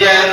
যেন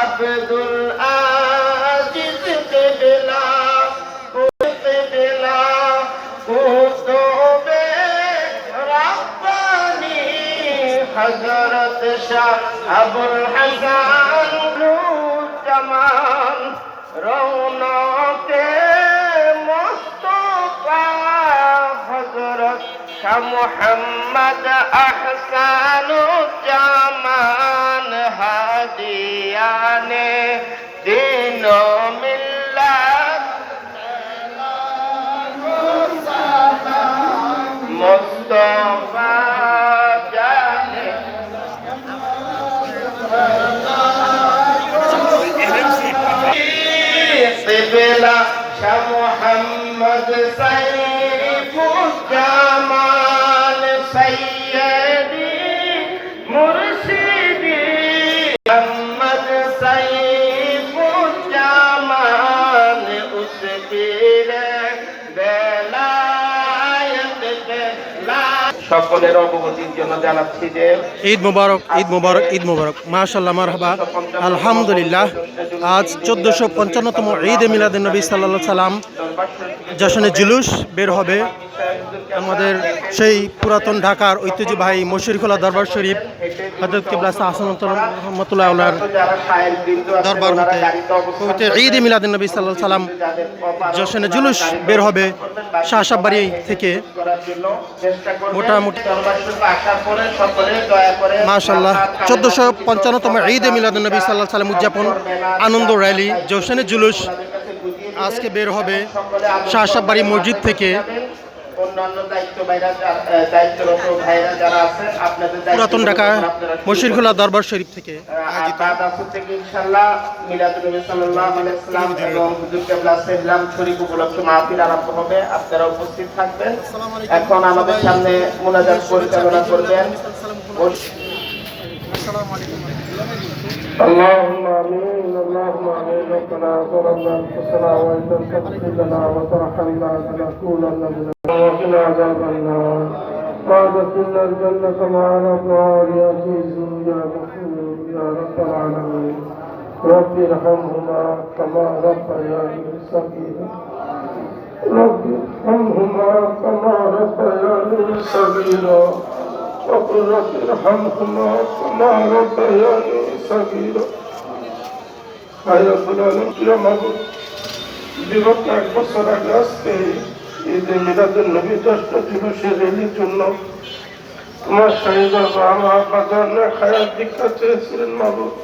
আব্দুল আজিজ কিবলা কিবলা কুতুবে রাব্বানি হযরত শাহ আবুল হাসান জামান রৌনকে محمد أحسن الزمان هديان دين ملة مصطفى جانب قبلة كمحمد سلام. ঈদ মুবারক ঈদ মুবারক ঈদ মুবারক। মাশাল্লাহ মারহাবা। আলহামদুলিল্লাহ। আজ চোদ্দোশো পঞ্চান্নতম ঈদ মিলাদ নবী সাল্লা সাল্লাম। জশনে জুলুস বের হবে। আমাদের সেই পুরাতন ঢাকার ঐতিহ্যবাহী মশিরখোলা দরবার শরীফ হজরত কিবলা হাসানুল্লাহ রহমতুল্লাহ আল্লাহর যারা সাহেব বিন্দু আছে দরবার ওনারা অবস্থান পবিত্র ঈদ মিলাদ নবী সাল্লাহ সাল্লাম জশনে জুলুস বের হবে শাহসাববাড়ি থেকে। মোটামুটি- দরবার মাশাল্লাহ চোদ্দোশো পঞ্চান্নতম ঈদ মিলাদ নবী সাল্লাহ সাল্লাম উদযাপন, আনন্দ র্যালি জোশনে জুলুস আজকে বের হবে শাহসাববাড়ি মসজিদ থেকে। পুরাতন ঢাকা মশিরখোলা দরবার শরীফ থেকে। উপস্থিত থাকবেন। এখন আমাদের সামনে মুনাজাত পরিচালনা করবেন। اللهم امين اللهم امين ربنا ظلمنا انفسنا وان لم تغفر لنا وترحمنا لنكونن من وقنا عذاب النار وادخلنا الجنة مع الأبرار يا عزيز يا غفور يا رب العالمين رب ارحمهما كما ربياني صغيرا رب ارحمهما كما ربياني صغيرا وقل رب ارحمهما كما ربياني صغيرا হায় রব্বুল আলামিন প্রিয় মাবুদ বিগত এক বছর আগে আজকে ঈদে মিলাদুল নবী দশটা দিবসের রেলির জন্য তোমার শহীদ বাবা বাজার খায়ার দীক্ষা চেয়েছিলেন মাবুদ